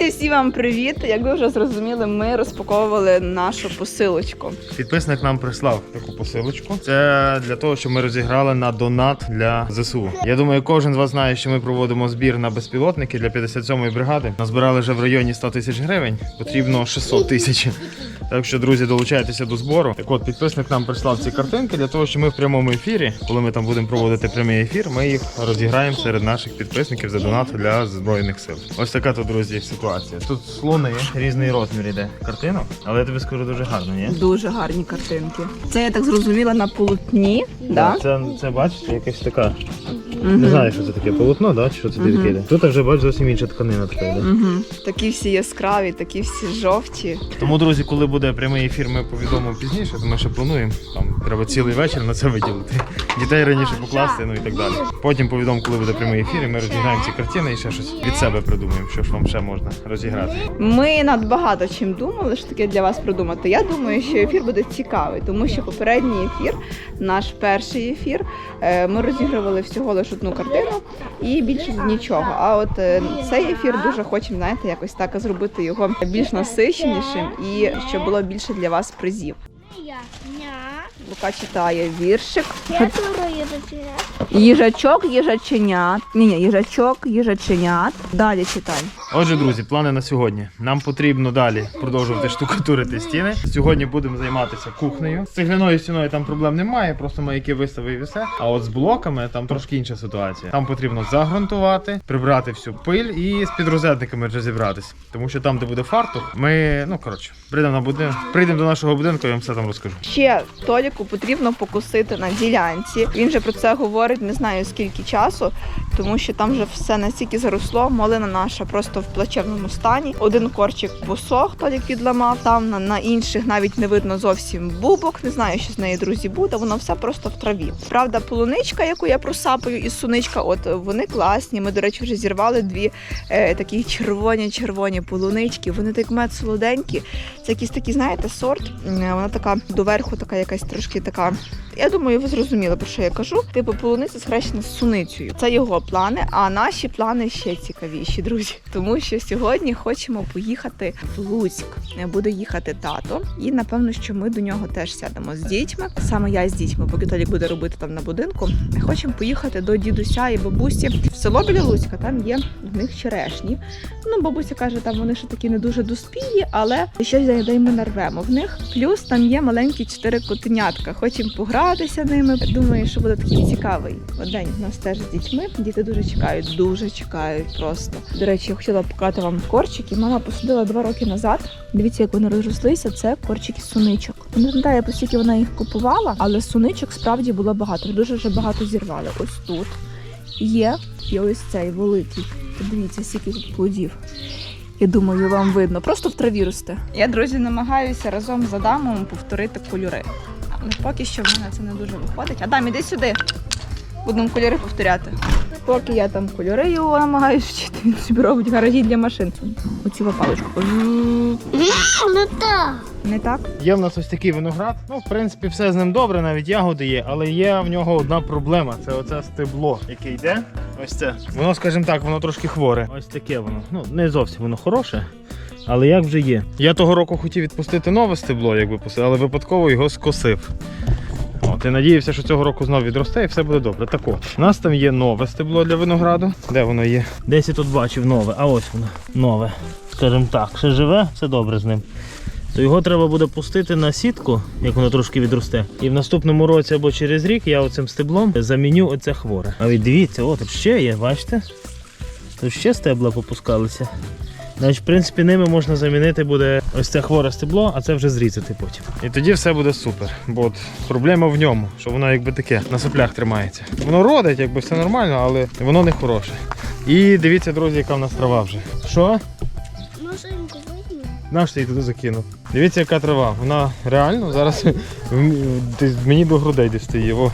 Друзі, всі вам привіт! Як ви вже зрозуміли, ми розпаковували нашу посилочку. Підписник нам прислав таку посилочку. Це для того, щоб ми розіграли на донат для ЗСУ. Я думаю, кожен з вас знає, що ми проводимо збір на безпілотники для 57-ї бригади. Назбирали вже в районі 100 тисяч гривень. Потрібно 600 тисяч. Так що, друзі, долучайтеся до збору. Так от підписник нам прислав ці картинки для того, щоб ми в прямому ефірі, коли ми там будемо проводити прямий ефір, ми їх розіграємо серед наших підписників за донат для збройних сил. Ось така тут, друзі, ситуація. Тут слони різний розмір іде картинок, але я тобі скажу дуже гарно, ні? Дуже гарні картинки. Це я так зрозуміла на полотні. Да? Це, це бачите, якась така. Мгм. Не знаю, що це таке. Полотно, да? Чи що це Мгм. таке? йде? Тут вже бач зовсім інша тканина така. Угу. Такі всі яскраві, такі всі жовті. Тому, друзі, коли буде прямий ефір, ми повідомимо пізніше, то ми ще плануємо. Там треба цілий вечір на це виділити. Дітей раніше покласти, ну і так далі. Потім повідомимо, коли буде прямий ефір, і ми розіграємо ці картини і ще щось від себе придумаємо, що ж вам ще можна розіграти. Ми над багато чим думали, що таке для вас придумати. Я думаю, що ефір буде цікавий, тому що попередній ефір, наш перший ефір, е, ми розігрували всього лише одну картину і більше нічого. А от е, цей ефір дуже хочемо, знаєте, якось так зробити його більш насиченішим і щоб було більше для вас призів. Лука читає віршик. Я думаю, дочеря. Їжачок, їжаченят. Ні, ні, їжачок, їжаченят. Далі читай. Отже, друзі, плани на сьогодні. Нам потрібно далі продовжувати штукатурити стіни. Сьогодні будемо займатися кухнею. З цегляною стіною там проблем немає, просто маяки виставив і все. А от з блоками там трошки інша ситуація. Там потрібно загрунтувати, прибрати всю пиль і з підрозетниками розібратись. Тому що там, де буде фартух, ми, ну коротше, прийдемо на будинок, прийдемо до нашого будинку, я вам все там розкажу. Ще Толіку потрібно покусити на ділянці. Він вже про це говорить не знаю скільки часу, тому що там вже все настільки заросло. Малина наша просто в плачевному стані. Один корчик посох, Толік підламав. Там на, на інших навіть не видно зовсім бубок. Не знаю, що з неї друзі буде. Воно все просто в траві. Правда, полуничка, яку я просапаю, і суничка, от вони класні. Ми, до речі, вже зірвали дві е, такі червоні-червоні полунички. Вони так мед солоденькі. Це якийсь такий, знаєте, сорт. Вона така доверху, така якась трошки така. Я думаю, ви зрозуміли, про що я кажу. Типу полуниця схрещена з суницею. Це його плани, а наші плани ще цікавіші, друзі. Тому що сьогодні хочемо поїхати в Луцьк. Буде їхати тато, і напевно, що ми до нього теж сядемо з дітьми. Саме я з дітьми, поки Толік буде робити там на будинку. Хочемо поїхати до дідуся і бабусі в село біля Луцька. Там є в них черешні. Ну, бабуся каже, там вони ще такі не дуже доспілі, але щось дай ми нарвемо в них. Плюс там є маленькі чотири котенятка. Хочемо погратися ними. Думаю, що буде такий цікавий день. У нас теж з дітьми. Діти дуже чекають, дуже чекають просто. До речі, я хотіла показати вам корчики. Мама посадила два роки назад. Дивіться, як вони розрослися. Це корчики суничок. Не пам'ятаю, по скільки вона їх купувала, але суничок справді було багато. Дуже вже багато зірвали. Ось тут є і ось цей великий. Подивіться, скільки тут плодів. Я думаю, вам видно. Просто в траві росте. Я, друзі, намагаюся разом з Адамом повторити кольори. Але поки що в мене це не дуже виходить. Адам, іди сюди. Будемо кольори повторяти. Поки я там кольори його намагаюся вчити, він собі робить гаражі для машин. Оцю паличку. Ну так. Не так? Є в нас ось такий виноград. Ну, в принципі, все з ним добре, навіть ягоди є, але є в нього одна проблема. Це оце стебло, яке йде. Ось це. Воно, скажімо так, воно трошки хворе. Ось таке воно. Ну, не зовсім воно хороше. Але як вже є. Я того року хотів відпустити нове стебло, якби але випадково його скосив. От, і надіявся, що цього року знову відросте і все буде добре. Тако. У нас там є нове стебло для винограду. Де воно є? Десь я тут бачив нове, а ось воно. Нове. Скажімо так, ще живе, все добре з ним то його треба буде пустити на сітку, як воно трошки відросте. І в наступному році або через рік я оцим стеблом заміню оце хворе. А від дивіться, о, тут ще є, бачите? Тут ще стебла попускалися. Значить, в принципі, ними можна замінити буде ось це хворе стебло, а це вже зрізати потім. І тоді все буде супер. Бо от проблема в ньому, що воно якби таке на соплях тримається. Воно родить, якби все нормально, але воно не хороше. І дивіться, друзі, яка в нас трава вже. Що? Машинку вийму. Наш ти її туди закинув. Дивіться, яка трава. Вона реально зараз мені до грудей десь стає. О.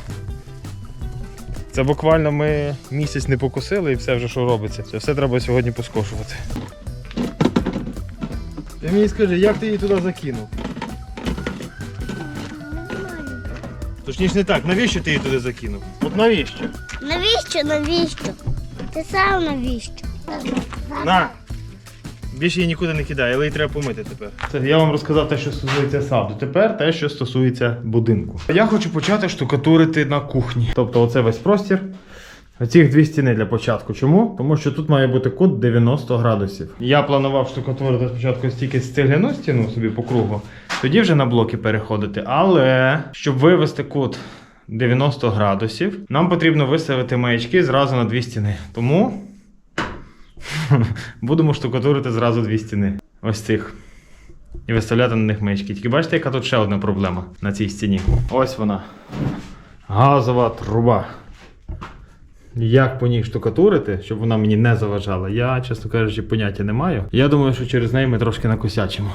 Це буквально ми місяць не покусили і все вже що робиться. Це все треба сьогодні поскошувати. Ти мені скажи, як ти її туди закинув? Точніше не так, навіщо ти її туди закинув? От навіщо? Навіщо, навіщо? Ти сам навіщо? На! Більше її нікуди не кидає, але її треба помити тепер. Це я вам розказав те, що стосується саду. Тепер те, що стосується будинку. Я хочу почати штукатурити на кухні. Тобто, оце весь простір. Оцих дві стіни для початку. Чому? Тому що тут має бути кут 90 градусів. Я планував штукатурити спочатку стільки стегляну стіну собі по кругу, тоді вже на блоки переходити. Але щоб вивести кут 90 градусів, нам потрібно виставити маячки зразу на дві стіни. Тому будемо штукатурити зразу дві стіни. Ось цих. І виставляти на них маячки. Тільки бачите, яка тут ще одна проблема на цій стіні. Ось вона. Газова труба. Як по ній штукатурити, щоб вона мені не заважала, я, чесно кажучи, поняття не маю. Я думаю, що через неї ми трошки накосячимо.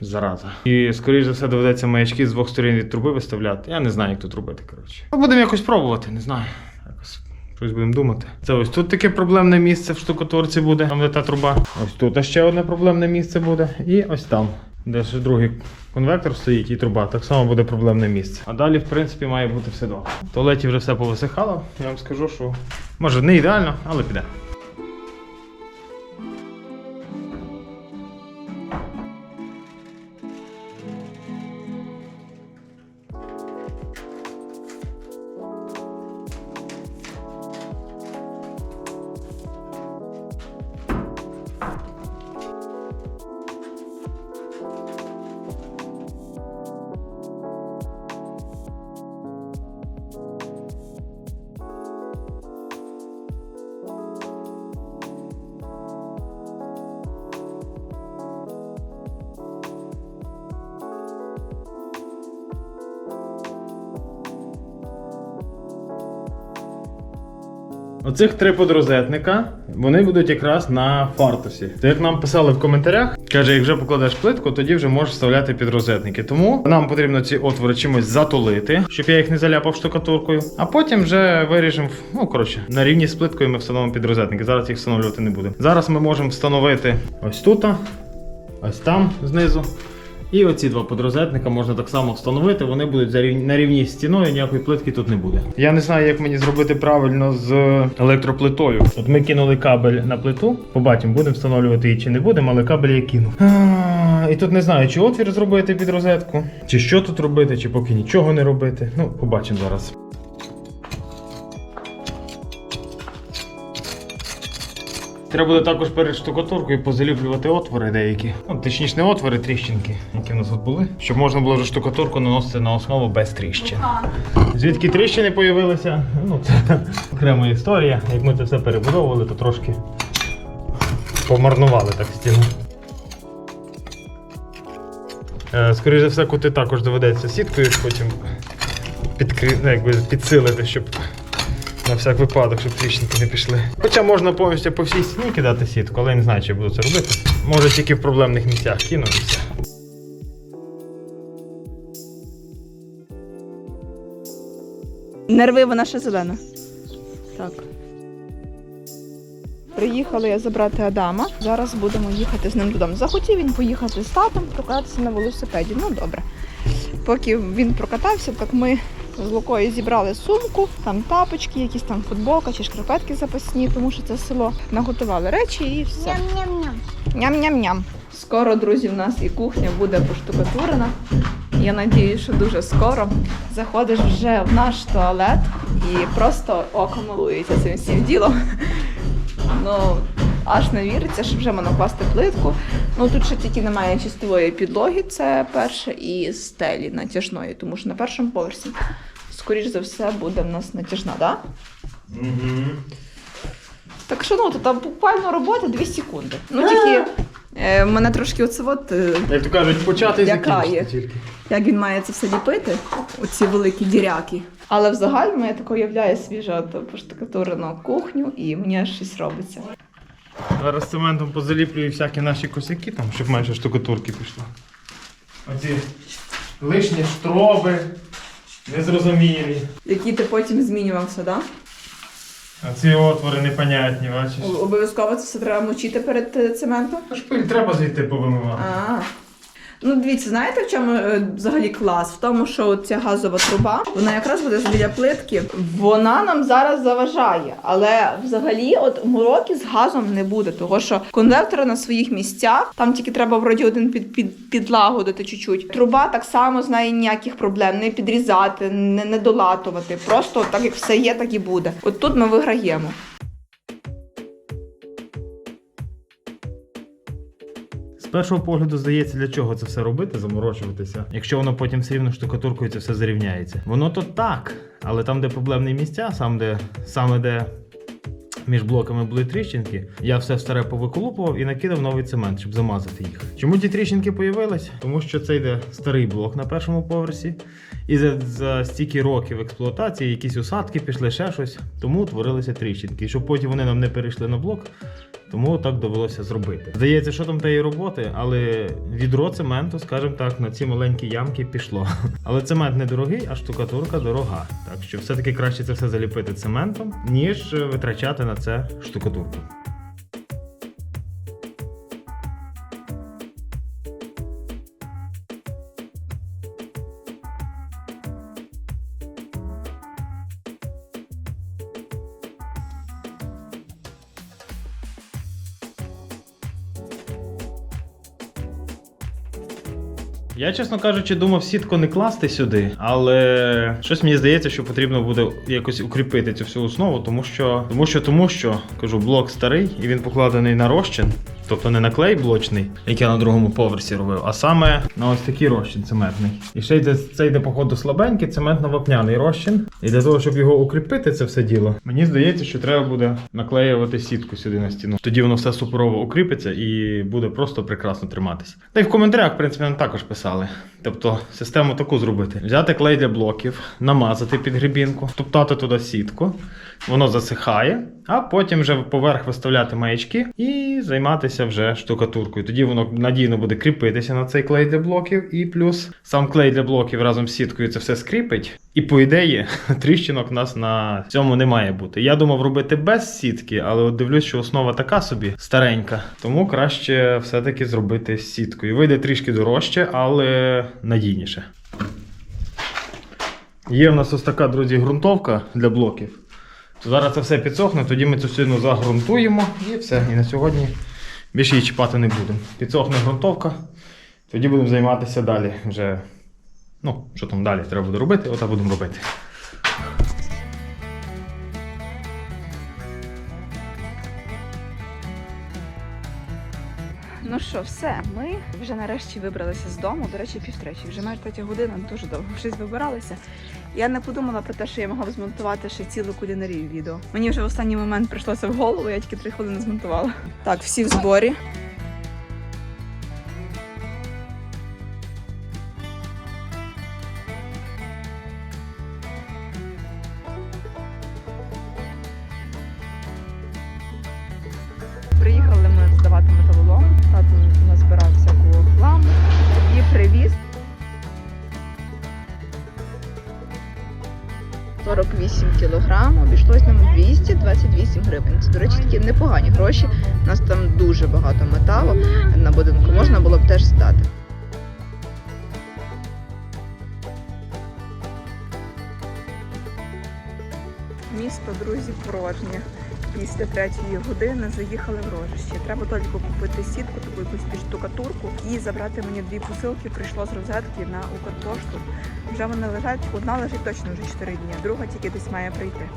Зараза. І, скоріш за все, доведеться маячки з двох сторін від труби виставляти. Я не знаю, як тут робити, коротше. Будемо якось пробувати, не знаю. Якось щось будемо думати. Це ось тут таке проблемне місце в штукатурці буде, там де та труба. Ось тут ще одне проблемне місце буде. І ось там, де ще другий конвектор стоїть і труба, так само буде проблемне місце. А далі, в принципі, має бути все добре. В туалеті вже все повисихало. Я вам скажу, що може не ідеально, але піде. Оцих три подрозетника, вони будуть якраз на фартусі. То як нам писали в коментарях, каже, як вже покладеш плитку, тоді вже можеш вставляти підрозетники. Тому нам потрібно ці отвори чимось затулити, щоб я їх не заляпав штукатуркою. А потім вже виріжемо, ну коротше, на рівні з плиткою ми встановимо підрозетники. Зараз їх встановлювати не будемо. Зараз ми можемо встановити ось тут, ось там знизу. І оці два подрозетника можна так само встановити, вони будуть на рівні з стіною, ніякої плитки тут не буде. Я не знаю, як мені зробити правильно з електроплитою. От ми кинули кабель на плиту, побачимо, будемо встановлювати її чи не будемо, але кабель я кинув. І тут не знаю, чи отвір зробити під розетку, чи що тут робити, чи поки нічого не робити. Ну, побачимо зараз. Треба буде також перед штукатуркою позаліплювати отвори деякі. Ну, точніше, не отвори, тріщинки, які в нас тут були. Щоб можна було вже штукатурку наносити на основу без тріщин. Звідки тріщини появилися? Ну, це окрема історія. Як ми це все перебудовували, то трошки помарнували так стіну. Е, Скоріше за все, кути також доведеться сіткою потім підкрі... ну, якби підсилити, щоб на всяк випадок, щоб тріщинки не пішли. Хоча можна повністю по всій стіні кидати сітку, але я не знаю, чи я буду це робити. Може тільки в проблемних місцях кину і все. Нерви вона ще зелена. Так. Приїхала я забрати Адама. Зараз будемо їхати з ним додому. Захотів він поїхати з татом, прокататися на велосипеді. Ну добре. Поки він прокатався, так ми з Лукою зібрали сумку, там тапочки, якісь там футболка чи шкарпетки запасні, тому що це село. Наготували речі і все. Ням-ням-ням. Ням-ням-ням. Скоро, друзі, в нас і кухня буде поштукатурена. Я надію, що дуже скоро заходиш вже в наш туалет і просто око милується цим всім ділом. Ну, аж не віриться, що вже можна класти плитку. Ну тут ще тільки немає чистової підлоги, це перше, і стелі натяжної, тому що на першому поверсі, скоріш за все, буде в нас натяжна, так? Да? Угу. Так що ну, то там буквально робота 2 секунди. Ну тільки е, мене трошки оце от, е, Як то кажуть, почати і Лякає. закінчити тільки. як він має це все ліпити, оці великі діряки. Але в загальному я тако уявляю свіжу от поштукатурену кухню і мені аж щось робиться. Зараз цементом позаліплюю всякі наші косяки, там, щоб менше штукатурки пішло. Оці лишні штроби, незрозумілі. Які ти потім змінювався, так? А ці отвори непонятні, бачиш. Обов'язково це все треба мочити перед е, цементом. Шпиль треба звідти повимивати. А. Ну, дивіться, знаєте, в чому е, взагалі клас? В тому, що ця газова труба, вона якраз буде біля плитки. Вона нам зараз заважає. Але взагалі, от мороки з газом не буде, того що конвертори на своїх місцях, там тільки треба вроді один під, під, підлагодити чуть-чуть. Труба так само знає ніяких проблем, не підрізати, не, не долатувати. Просто так як все є, так і буде. От тут ми виграємо. Першого погляду здається, для чого це все робити, заморочуватися, якщо воно потім все рівно штукатуркою це все зарівняється. Воно то так, але там, де проблемні місця, сам де саме де. Між блоками були тріщинки, я все старе повиколупував і накидав новий цемент, щоб замазати їх. Чому ті тріщинки появились? Тому що це йде старий блок на першому поверсі, і за, за стільки років експлуатації якісь усадки пішли ще щось, тому утворилися тріщинки. Щоб потім вони нам не перейшли на блок, тому так довелося зробити. Здається, що там тієї роботи, але відро цементу, скажімо так, на ці маленькі ямки пішло. Але цемент недорогий, а штукатурка дорога. Так що все-таки краще це все заліпити цементом, ніж витрачати на це штукатурку. Я, чесно кажучи, думав сітку не класти сюди, але щось мені здається, що потрібно буде якось укріпити цю всю основу, тому що, тому що, тому що кажу, блок старий і він покладений на розчин. Тобто не на клей блочний, як я на другому поверсі робив, а саме на ось такий розчин цементний. І ще йде це йде, походу, слабенький цементно-вапняний розчин. І для того, щоб його укріпити, це все діло, мені здається, що треба буде наклеювати сітку сюди на стіну. Тоді воно все суперово укріпиться і буде просто прекрасно триматися. Та й в коментарях, в принципі, нам також писали. Тобто систему таку зробити: взяти клей для блоків, намазати під грибінку, топтати туди сітку, воно засихає, а потім вже поверх виставляти маячки і займатися вже штукатуркою. Тоді воно надійно буде кріпитися на цей клей для блоків, і плюс сам клей для блоків разом з сіткою це все скріпить. І по ідеї, тріщинок у нас на цьому не має бути. Я думав робити без сітки, але от дивлюсь, що основа така собі старенька. Тому краще все-таки зробити з сіткою. Вийде трішки дорожче, але надійніше. Є в нас ось така, друзі, ґрунтовка для блоків. Зараз це все підсохне, тоді ми цю стіну загрунтуємо і все. І на сьогодні більше її чіпати не будемо. Підсохне ґрунтовка, тоді будемо займатися далі. Вже, ну, що там далі треба буде робити, ота будемо робити. Ну що, все, ми вже нарешті вибралися з дому. До речі, півтретій. Вже майже третя година, дуже довго щось вибиралися. Я не подумала про те, що я могла б змонтувати ще цілу кулінарію відео. Мені вже в останній момент прийшло це в голову, я тільки три хвилини змонтувала. Так, всі в зборі. Назбирав всяку хламу і привіз. 48 кілограм, обійшлось нам 228 гривень. Це, до речі, такі непогані гроші. У нас там дуже багато металу на будинку. Можна було б теж здати. Місто, друзі, порожнє. Після третьої години заїхали в рожище. Треба тільки купити сітку, таку якусь піштукатурку і забрати мені дві посилки. Прийшло з розетки на Укрпошту. Вже вони лежать. Одна лежить точно вже 4 дні, друга тільки десь має прийти.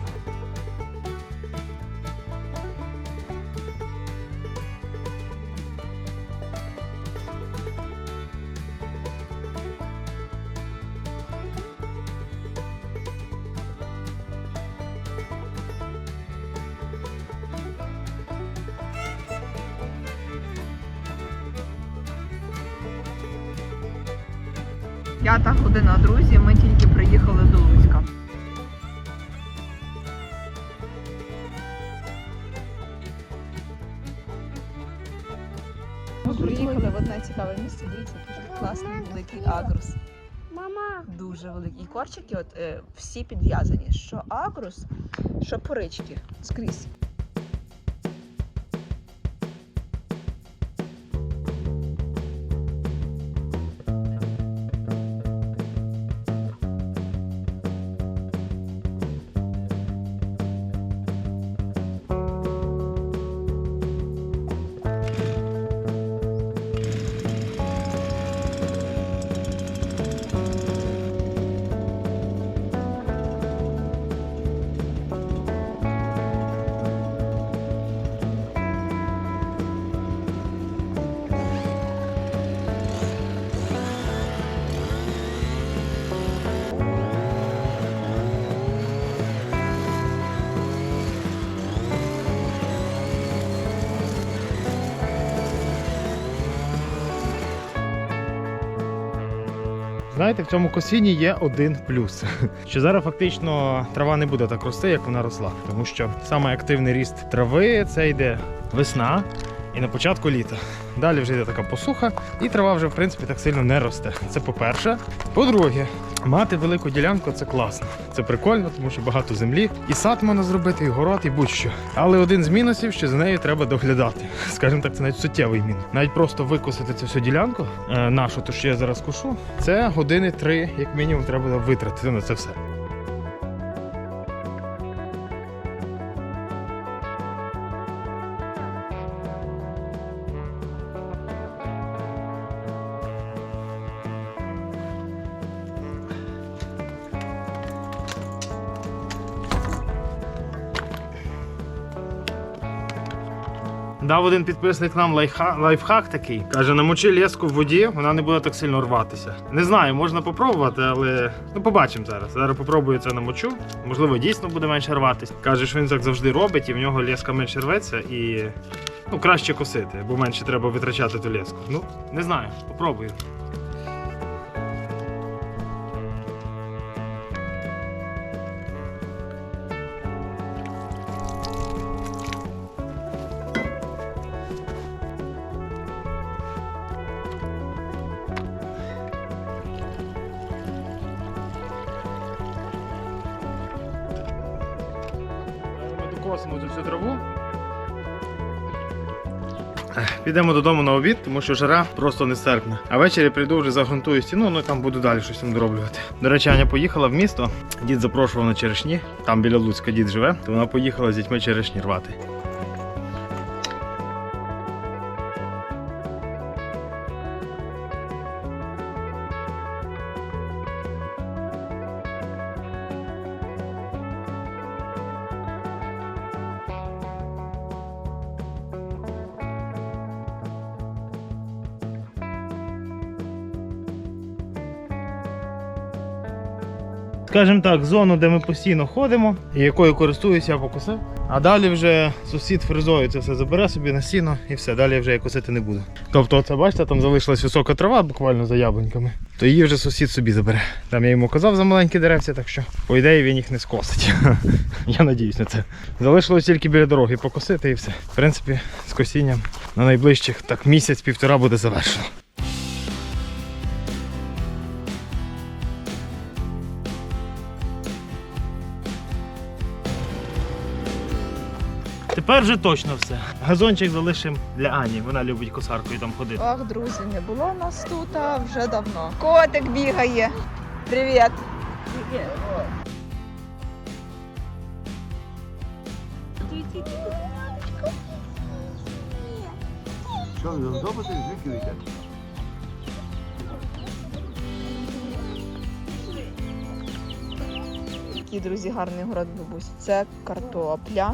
П'ята година, друзі. Ми тільки приїхали до Луцька. Ми приїхали в одне цікаве місце. Дивіться, дуже класний великий агрус. Мама. Дуже великий. І корчики, от е, всі підв'язані. Що агрус, що порички. Скрізь. Знаєте, в цьому косінні є один плюс. Що зараз фактично трава не буде так рости, як вона росла. Тому що саме активний ріст трави це йде весна і на початку літа. Далі вже йде така посуха, і трава вже в принципі так сильно не росте. Це по-перше. По-друге, мати велику ділянку це класно. Це прикольно, тому що багато землі. І сад можна зробити, і город, і будь-що. Але один з мінусів, що за нею треба доглядати. Скажімо так, це навіть суттєвий мінус. Навіть просто викосити цю всю ділянку, е, нашу, то що я зараз кушу, це години три, як мінімум, треба витратити на це все. Дав один підписник нам лайфхак, лайфхак такий. Каже, намочи леску в воді, вона не буде так сильно рватися. Не знаю, можна попробувати, але ну побачимо зараз. Зараз попробую це намочу. Можливо, дійсно буде менше рватися. Каже, що він так завжди робить, і в нього леска менше рветься і ну, краще косити, бо менше треба витрачати ту леску. Ну, не знаю, попробую. Ех, Підемо додому на обід, тому що жара просто нестерпна. А ввечері прийду вже загрунтую стіну, ну і там буду далі щось дороблювати. До речі, Аня поїхала в місто. Дід запрошував на черешні. Там біля Луцька дід живе, то вона поїхала з дітьми черешні рвати. Скажімо так, зону, де ми постійно ходимо, і якою користуюся, я покосив. А далі вже сусід фрезою це все забере собі на сіно і все, далі вже я косити не буду. Тобто, оце бачите, там залишилась висока трава буквально за яблуньками, то її вже сусід собі забере. Там я йому казав за маленькі деревця, так що, по ідеї, він їх не скосить. я надіюсь на це. Залишилось тільки біля дороги покосити і все. В принципі, з косінням на найближчих так місяць-півтора буде завершено. Тепер вже точно все. Газончик залишимо для Ані. Вона любить косаркою там ходити. Ох, друзі, не було нас тут а вже давно. Котик бігає. Привіт. Що, ви додому ти звідки йдете? Друзі, гарний город бабусь. Це картопля,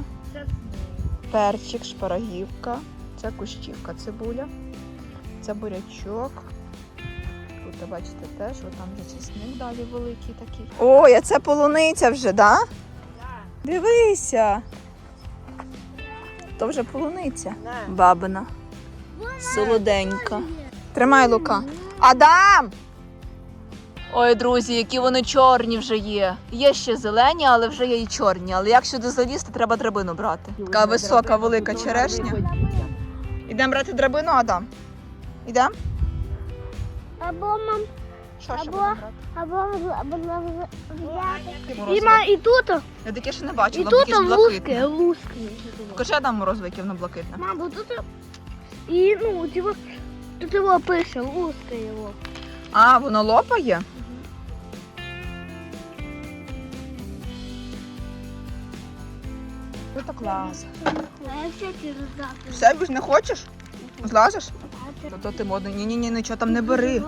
перчик, шпарагівка, це кущівка, цибуля, це бурячок. Тут, бачите, теж, от там вже чесник далі великий такий. Ой, а це полуниця вже, да? Дивися. То вже полуниця. Бабина. Солоденька. Тримай лука. Адам! Ой, друзі, які вони чорні вже є. Є ще зелені, але вже є і чорні. Але як сюди залізти, треба драбину брати. Така висока, велика черешня. Ідемо брати драбину, Адам? Ідемо? Або мам, Що ще Або- будемо брати? або або взяти. І і тут, Я таке ще не і бачила, бо тут луски, блакитне. луски. Покажи Адам морозиво, яке воно блакитне. Мам, бо тут і ну, тут його пише, луска його. А, воно лопає? Це клас. Все більш не хочеш? Злазиш? То, то ти модний. Ні, ні, ні, нічого там не бери.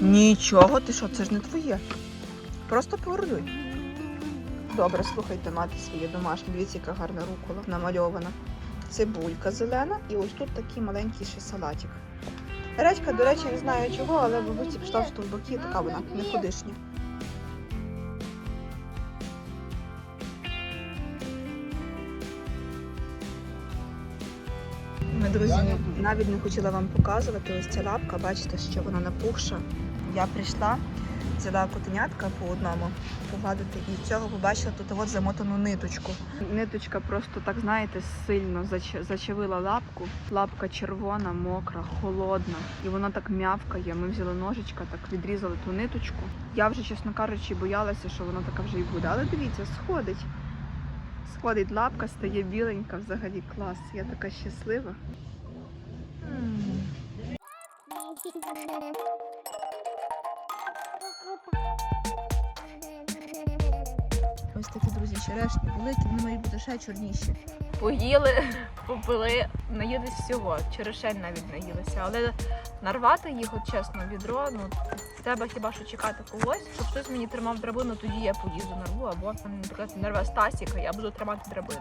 Нічого, ти що, це ж не твоє. Просто поордуй. Добре, слухайте, мати своє домашнє. Дивіться, яка гарна рукола намальована. Цибулька зелена і ось тут такий маленький ще салатик. Редька, до речі, не знаю чого, але бабусі пішла в стовбаки, така вона никудишня. Ми, друзі, навіть не хотіла вам показувати ось ця лапка. Бачите, що вона напухша. Я прийшла, взяла котенятка по одному погладити, і цього побачила тут от замотану ниточку. Ниточка просто так, знаєте, сильно зач- зачавила лапку. Лапка червона, мокра, холодна, і вона так м'явкає. Ми взяли ножичка, так відрізали ту ниточку. Я вже, чесно кажучи, боялася, що вона така вже і буде. Але дивіться, сходить. Сходить лапка, стає біленька, взагалі клас. Я така щаслива. Ось такі друзі, черешні великі, вони мають бути ще чорніші. Поїли, попили, наїлись всього. Черешень навіть наїлися. Але нарвати їх, от чесно, відро, ну треба хіба що чекати когось, щоб хтось мені тримав драбину, тоді я поїду нарву, або, наприклад, нарве Стасіка, я буду тримати драбину.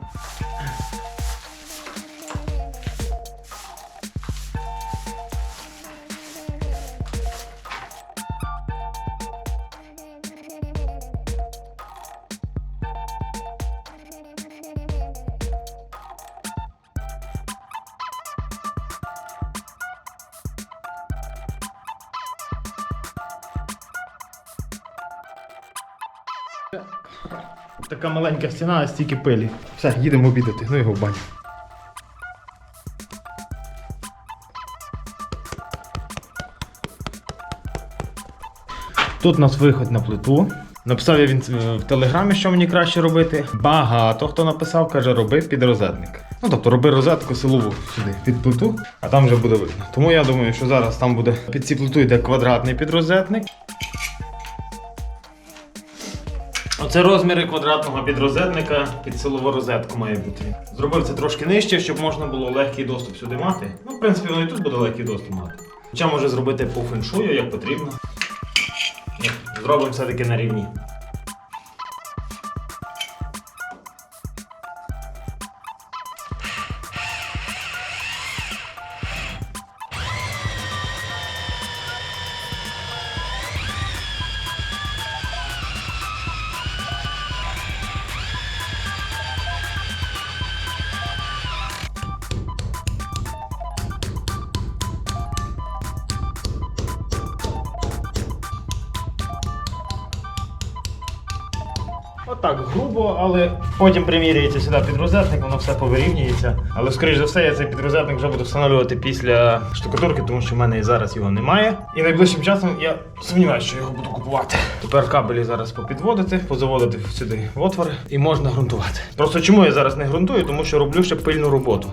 Така маленька стіна, а стільки пилі. Все, їдемо обідати, ну його в баню. Тут у нас виход на плиту. Написав я він е, в телеграмі, що мені краще робити. Багато хто написав, каже, роби під розетник. Ну тобто роби розетку силову сюди під плиту, а там вже буде видно. Тому я думаю, що зараз там буде під ці плиту йде квадратний підрозетник. Оце розміри квадратного підрозетника під силову розетку має бути. Зробив це трошки нижче, щоб можна було легкий доступ сюди мати. Ну, в принципі, воно і тут буде легкий доступ мати. Хоча може зробити по феншую, як потрібно. Зробимо все-таки на рівні. Отак, грубо, але потім примірюється сюди підрозетник, воно все повирівнюється. Але скоріш за все, я цей підрозетник вже буду встановлювати після штукатурки, тому що в мене і зараз його немає. І найближчим часом я сумніваюся, що його буду купувати. Тепер кабелі зараз попідводити, позаводити сюди в отвори і можна ґрунтувати. Просто чому я зараз не ґрунтую? Тому що роблю ще пильну роботу.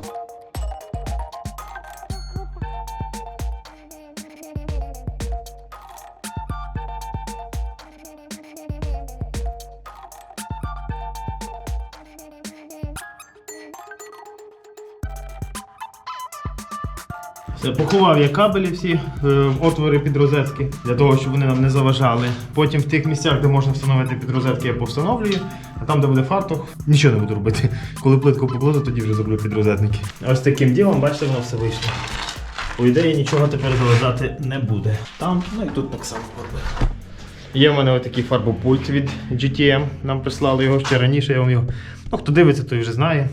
Все, я кабелі всі е, в отвори під розетки, для того, щоб вони нам не заважали. Потім в тих місцях, де можна встановити під розетки, я повстановлюю, а там, де буде фартух, нічого не буду робити. Коли плитку покладу, тоді вже зроблю підрозетники. Ось таким ділом, бачите, воно все вийшло. По ідеї нічого тепер заважати не буде. Там, ну і тут так само робив. Є в мене отакий фарбопульт від GTM. Нам прислали його ще раніше, я вам його. Ну, хто дивиться, той вже знає.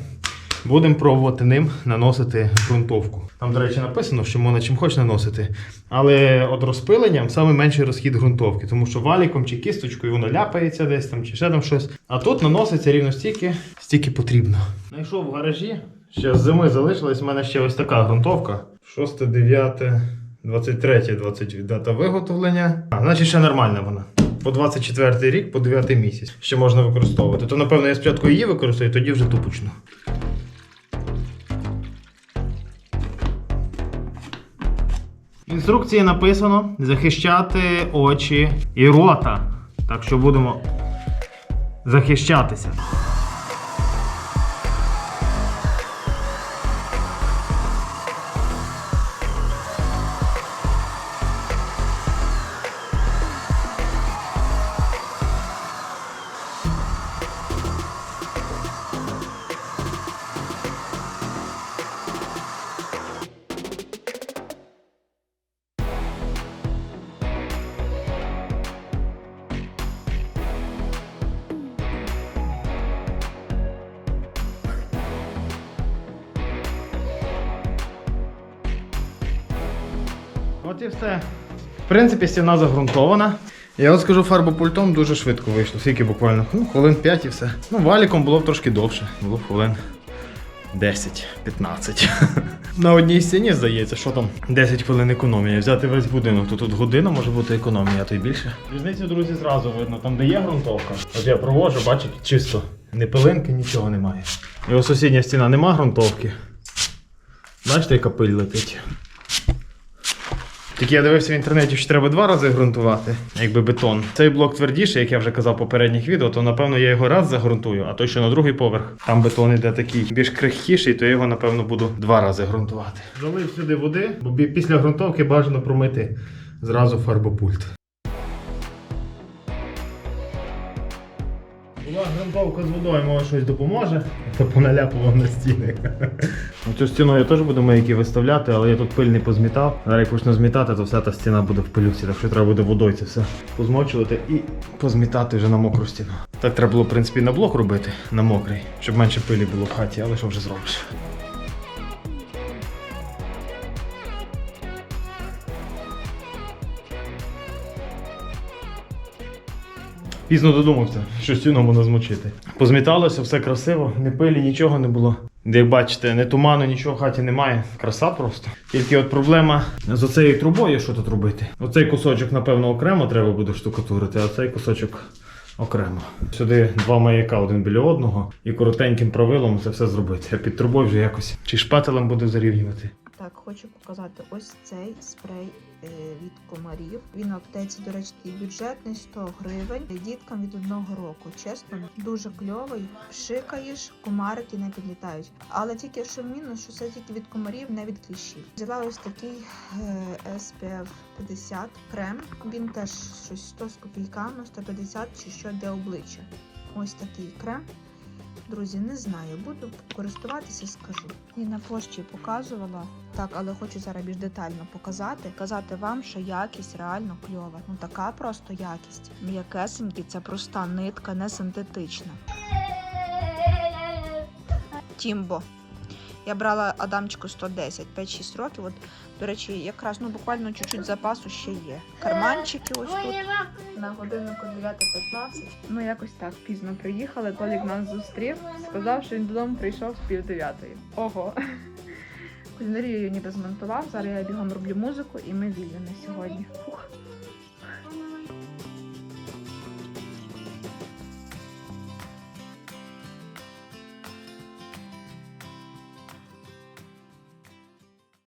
Будемо пробувати ним наносити ґрунтовку. Там, до речі, написано, що можна чим хоч наносити. Але от розпиленням саме менший розхід ґрунтовки, тому що валіком чи кісточкою воно ляпається десь там, чи ще там щось. А тут наноситься рівно стільки, стільки потрібно. Знайшов в гаражі. Ще з зими залишилась в мене ще ось така ґрунтовка. 6, 9, 23, 20 дата виготовлення. А, значить, ще нормальна вона. По 24 рік, по 9 місяць ще можна використовувати. То, напевно, я спочатку її використаю, тоді вже ту Інструкції написано захищати очі і рота. Так що будемо захищатися. Принципі, стіна загрунтована. Я от скажу, фарбопультом дуже швидко вийшло. Скільки буквально? Ну, хвилин 5 і все. Ну, валіком було б трошки довше. Було б хвилин 10-15. На одній стіні, здається, що там 10 хвилин економія. Взяти весь будинок, то тут година може бути економія, а то й більше. Різницю, друзі, зразу видно, там де є ґрунтовка. От я провожу, бачите, чисто. Ні пилинки, нічого немає. Його сусідня стіна нема ґрунтовки. Бачите, яка пиль летить. Тільки я дивився в інтернеті, що треба два рази ґрунтувати, якби бетон. Цей блок твердіший, як я вже казав в попередніх відео, то напевно я його раз загрунтую, а той, що на другий поверх, там бетон іде такий більш крихкіший, то я його напевно буду два рази ґрунтувати. Залив сюди води, бо після ґрунтовки бажано промити зразу фарбопульт. Була з водою, може щось допоможе, то поналяпував на стіни. Цю стіну я теж буду маяки виставляти, але я тут пиль не позмітав. Зараз як почну змітати, то вся та стіна буде в пилюці, так що треба буде водою це все позмочувати і позмітати вже на мокру стіну. Так треба було, в принципі, на блок робити, на мокрий, щоб менше пилі було в хаті, але що вже зробиш. Пізно додумався, що стіну можна змочити. Позміталося, все красиво, не пилі, нічого не було. Як бачите, не туману, нічого в хаті немає. Краса просто. Тільки от проблема з оцею трубою, що тут робити. Оцей кусочок, напевно, окремо треба буде штукатурити, а цей кусочок окремо. Сюди два маяка один біля одного і коротеньким правилом це все зробити. А під трубою вже якось чи шпателем буде зарівнювати. Так, хочу показати ось цей спрей від комарів. Він в аптеці, до речі, бюджетний 100 гривень. Діткам від одного року. Чесно, дуже кльовий. Пшикаєш, комарики не підлітають. Але тільки що мінус, що це тільки від комарів, не від кліщів. Взяла ось такий е, SPF 50 крем. Він теж щось 100 з копійками, 150 чи що для обличчя. Ось такий крем. Друзі, не знаю, буду користуватися, скажу. І на пошті показувала. Так, але хочу зараз більш детально показати. Казати вам, що якість реально кльова. Ну така просто якість. М'якесенький, це проста нитка, не синтетична. Тімбо. Я брала Адамчику 110, 5-6 років. От, до речі, якраз ну буквально чуть-чуть запасу ще є. Карманчики ось тут. На годиннику 9.15. Ну, якось так пізно приїхали. Толік нас зустрів, сказав, що він додому прийшов з пів дев'ятої. Ого. Кулінарію я ніби змонтував. Зараз я бігом роблю музику і ми вільні сьогодні. Фух.